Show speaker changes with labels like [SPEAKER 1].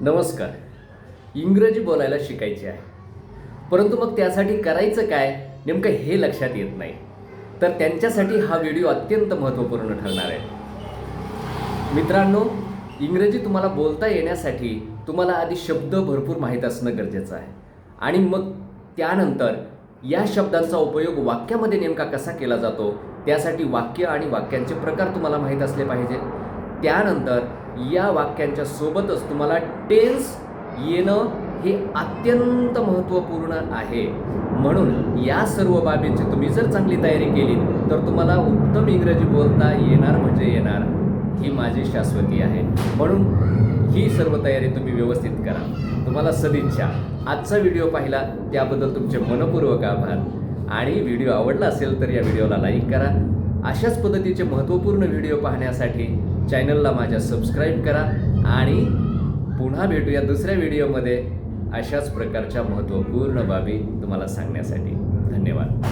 [SPEAKER 1] नमस्कार. इंग्रजी बोलायला शिकायची आहे. परंतु मग त्यासाठी करायचं काय? नेमकं हे लक्षात येत नाही. तर त्यांच्यासाठी हा व्हिडिओ अत्यंत महत्त्वपूर्ण ठरणार आहे. मित्रांनो इंग्रजी तुम्हाला बोलता येण्यासाठी तुम्हाला आधी शब्द भरपूर माहीत असणं गरजेचं आहे. आणि मग त्यानंतर या शब्दांचा उपयोग वाक्यामध्ये नेमका कसा केला जातो? त्यासाठी वाक्य आणि वाक्यांचे प्रकार तुम्हाला माहीत असले पाहिजे त्यानंतर या वाक्यांच्या सोबतच तुम्हाला टेन्स येणं हे अत्यंत महत्त्वपूर्ण आहे. म्हणून या सर्व बाबींची तुम्ही जर चांगली तयारी केली तर तुम्हाला उत्तम इंग्रजी बोलता येणार म्हणजे येणार. ही माझी शाश्वती आहे. म्हणून ही सर्व तयारी तुम्ही व्यवस्थित करा. तुम्हाला सदिच्छा. आजचा व्हिडिओ पाहिला त्याबद्दल तुमचे मनपूर्वक आभार. आणि व्हिडिओ आवडला असेल तर या व्हिडिओला लाईक करा. अशाच पद्धतीचे महत्त्वपूर्ण व्हिडिओ पाहण्यासाठी चॅनलला माझ्या सबस्क्राईब करा आणि पुन्हा भेटूया दुसऱ्या व्हिडिओमध्ये. अशाच प्रकारच्या महत्त्वपूर्ण बाबी तुम्हाला सांगण्यासाठी. धन्यवाद.